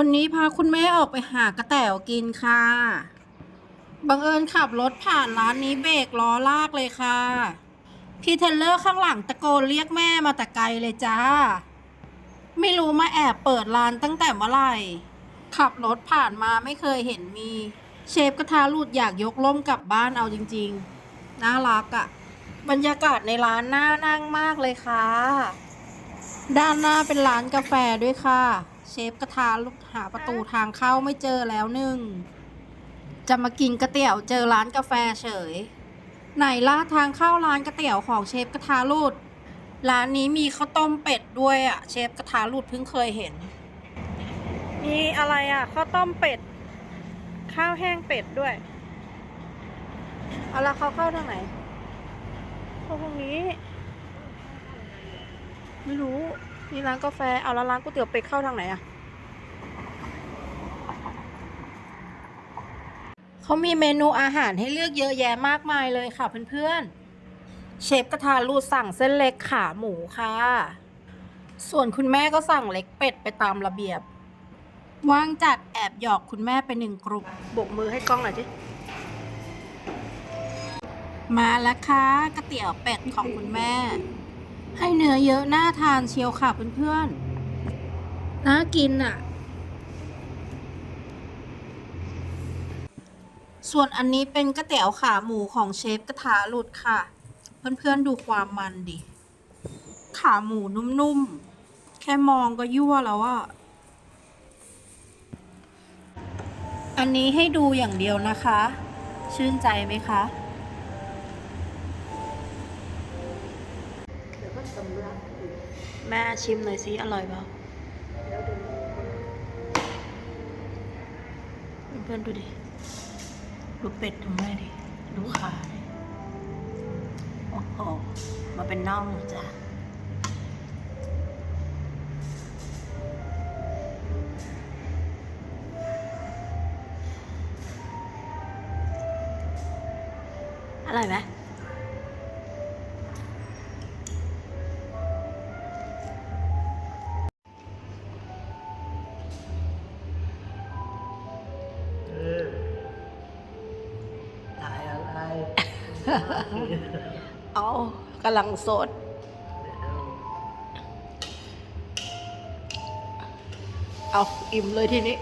วันนี้พาคุณแม่ออกไปหากระแต๋วกินค่ะ บังเอิญขับรถผ่านร้านนี้เบรกล้อลากเลยค่ะ พี่เทเลอร์ข้างหลังตะโกนเรียกแม่มาแต่ไกลเลยจ้า ไม่รู้มาแอบเปิดร้านตั้งแต่เมื่อไหร่ ขับรถผ่านมาไม่เคยเห็นมี เชฟกระทะหลุดอยากยกล่มกลับบ้านเอาจริงๆ น่ารักอะ่ะ บรรยากาศในร้านน่านั่งมากเลยค่ะ ด้านหน้าเป็นร้านกาแฟด้วยค่ะ เชฟกระทะลุกหาประตูทางเข้าไม่เจอแล้วหนึ่ง จะมากินก๋วยเตี๋ยวเจอร้านกาแฟเฉย ไหนล่าทางเข้าร้านก๋วยเตี๋ยวของเชฟกระทะลุดร้านนี้มีข้าวต้มเป็ดด้วยอะ เชฟกระทะลุดเพิ่งเคยเห็น มีอะไรอะข้าวต้มเป็ด ข้าวแห้งเป็ดด้วยเอาละเขาเข้าทางไหนเข้าทางนี้ ไม่รู้ นี่ร้านกาแฟ เอาแล้วร้านก๋วยเตี๋ยวเป็ดเข้าทางไหนอะเขามีเมนูอาหารให้เลือกเยอะแยะมากมายเลยค่ะเพื่อนๆ เชฟกระทารูดสั่งเส้นเล็กขาหมูค่ะ ส่วนคุณแม่ก็สั่งเล็กเป็ดไปตามระเบียบ ว่างจัดแอบหยอกคุณแม่ไปหนึ่งกลุ่มโบกมือให้กล้องหน่อยจิมาแล้วค่ะก๋วยเตี๋ยวเป็ดของคุณแม่ ให้เนื้อเยอะน่าทานเชียวค่ะเพื่อนๆน่ากินอะ ส่วนอันนี้เป็นก๋วยเตี๋ยวขาหมูของเชฟกระทะหลุดค่ะ เพื่อนๆดูความมันดิ ขาหมูนุ่มๆ แค่มองก็ยั่วแล้วอะอันนี้ให้ดูอย่างเดียวนะคะ ชื่นใจไหมคะ แม่ชิมหน่อยสิอร่อยเปล่าเพื่อนดูดิ ดูเป็ดของแม่ดิ ดูขาดิโอ้โห มาเป็นน่องจ้ะอร่อยไหม เอากำลังสด เอาอิ่มเลยทีนี้